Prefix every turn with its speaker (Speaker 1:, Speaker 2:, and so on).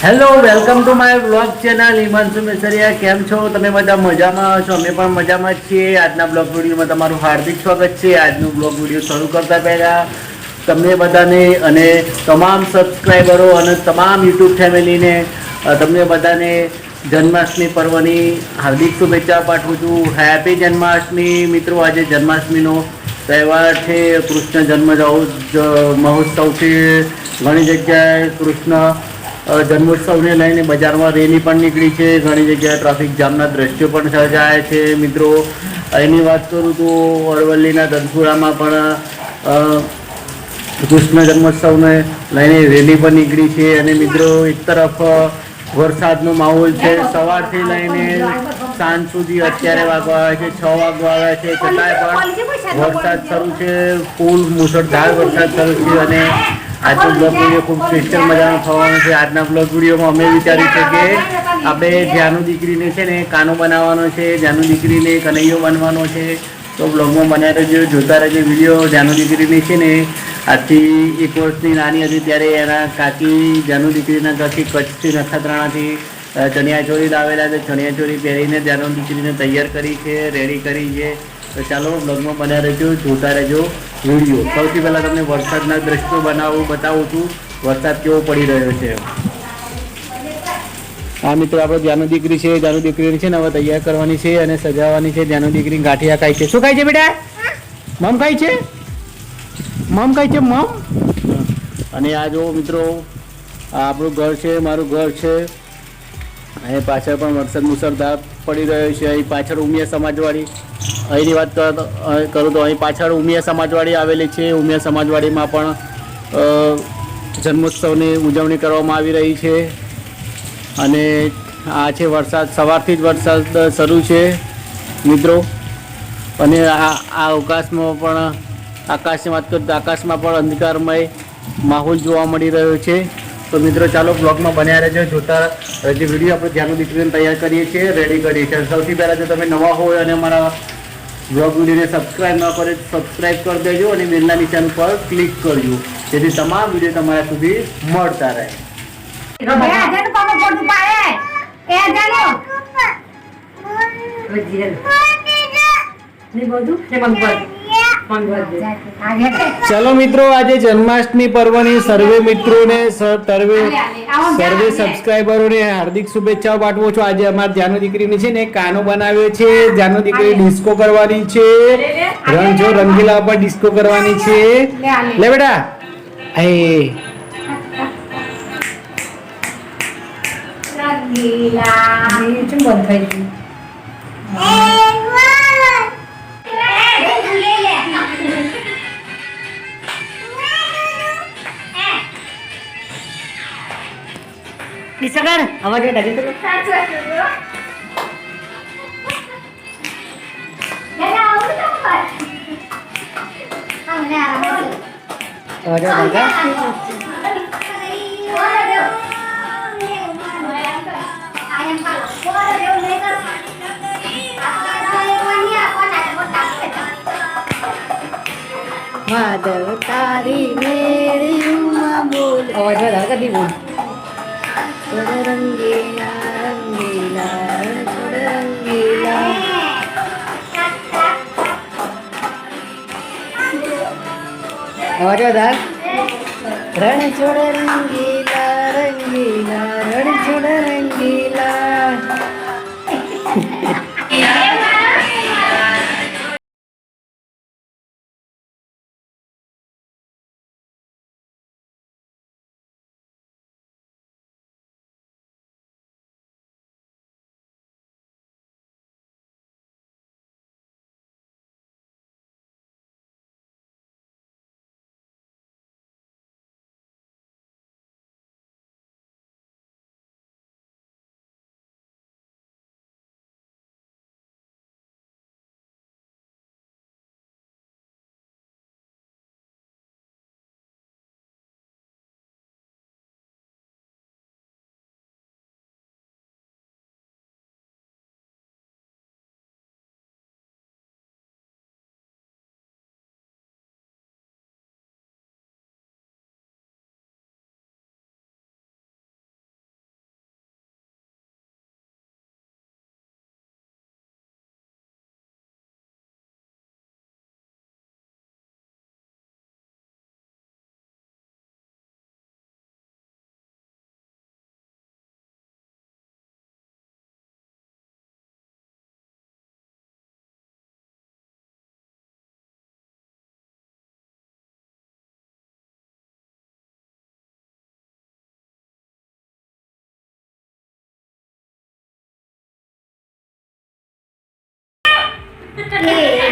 Speaker 1: Hello welcome to my blog channel Himanshu Mesariya કેમ છો? તમે બધા મજામાં છો અમે પણ મજામાં છીએ. આજના બ્લોગ વિડીયોમાં તમારું હાર્દિક સ્વાગત છે. આજનું બ્લોગ વીડિયો શરૂ કરતા પહેલાં તમને બધાને અને તમામ સબસ્ક્રાઈબરો અને તમામ યુટ્યુબ ફેમિલીને તમને બધાને જન્માષ્ટમી પર્વની હાર્દિક શુભેચ્છા પાઠવું છું. હેપી જન્માષ્ટમી. મિત્રો, આજે જન્માષ્ટમીનો તહેવાર છે. કૃષ્ણ જન્મ મહોત્સવ છે. ઘણી જગ્યાએ કૃષ્ણ જન્મોત્સવને લઈને બજારમાં રેલી પણ નીકળી છે. ઘણી જગ્યાએ ટ્રાફિક જામના દ્રશ્યો પણ સર્જાયા છે. મિત્રો, એની વાત કરું તો અરવલ્લીના ધનપુરામાં પણ કૃષ્ણ જન્મોત્સવને લઈને રેલી પણ નીકળી છે અને મિત્રો, એક તરફ વરસાદનો માહોલ છે. સવારથી લઈને સાંજ સુધી અત્યારે વાગવા આવે છે. છ વાગવા આવે છે. છતાંય પણ વરસાદ શરૂ છે. ફૂલ મુસળધાર વરસાદ શરૂ છે અને આજનો બ્લોગ વીડિયો ખૂબ સ્પેશિયલ મજાનો થવાનો છે. આજના બ્લોગ વિડીયોમાં અમે વિચાર્યું છે કે આપણે જ્યાંનું દીકરીને છે ને કાનો બનાવવાનો છે જ્યાંનું દીકરીને કનૈયો બનવાનો છે. તો બ્લોગમાં બન્યા રહેજો જોતા રહેજો વીડિયો જ્યાંનું દીકરીની છે ને આજથી એક વર્ષની નાની હતી ત્યારે એના કાકી જ્યાંનું દીકરીના ઘરથી કચ્છથી નખત્રાણાથી ચણિયાચોળી લાવેલા છે. ચણિયાચોળી પહેરીને જાનુ દીકરીને તૈયાર કરી છે રેડી કરી છે. તો ચાલો બ્લોગમાં બન્યા રહેજો જોતા રહેજો. વીડિયો. સૌથી પહેલાં તમને વરસાદના દ્રશ્યો બનાવું, બતાવું છું. વરસાદ કેવો પડી રહ્યો છે. આ મિત્રો આપણે જાનુ દીકરી છે જાનુ દીકરી છે ને હવે તૈયાર કરવાની છે અને સજાવવાની છે. જાનુ દીકરી ગાંઠિયા ખાય છે. શું ખાય છે બેટા? મમ ખાય છે? મમ ખાય છે, મમ? અને આ જો મિત્રો, આ આપણું ઘર છે, મારું ઘર છે. અહીં પાછળ પણ વરસાદ મુસળધાર પડી રહ્યો છે. અહીં પાછળ ઉમિયા સમાજવાડી અહીંની વાત કરો તો- અહીં પાછળ ઉમિયા સમાજવાડી આવેલી છે. ઉમિયા સમાજવાડીમાં પણ જન્મોત્સવની ઉજવણી કરવામાં આવી રહી છે. અને આ છે વરસાદ, સવારથી જ વરસાદ શરૂ છે, મિત્રો. અને આ આ અવકાશમાં પણ, આકાશની વાત કરું તો આકાશમાં પણ અંધકારમય માહોલ જોવા મળી રહ્યો છે. તો મિત્રો ચાલો બ્લોગમાં બન્યા રહેજો. જોતા જે વીડિયો આપણે ધ્યાન દીકરીને તૈયાર કરીએ છીએ રેડી કરીએ છીએ. સૌથી પહેલાં જો તમે નવા હોય અને અમારા બ્લોગ વિડીયોને સબસ્ક્રાઈબ ન કરે સબસ્ક્રાઈબ કરી દેજો અને બેલના નિશાન પર ક્લિક કરજો. જેથી તમામ વીડિયો તમારા સુધી મળતા રહે.
Speaker 2: બધું? ને.
Speaker 1: ચલો મિત્રો આજે જન્માષ્ટમી પર્વની સર્વે મિત્રોને સર્વે સર્વે સબસ્ક્રાઇબરોને હાર્દિક શુભેચ્છાઓ પાઠવું છું આજે અમારી જાનુ દીકરીની છે ને કાનો બનાવ્યો છે જાનુ દીકરી ડિસ્કો કરવાની છે રંગ જો રંગીલા પર ડિસ્કો કરવાની છે લે બેટા એ
Speaker 2: રંગીલા. બંધ થઈ ગયું? Disagar, awas dia dari terus. Ada ada. Madhav तारी मेरी माँ बोल और બોલ થોડ રંગીલા રંગીલા થોડ રંગીલા અવાજ
Speaker 3: Hey.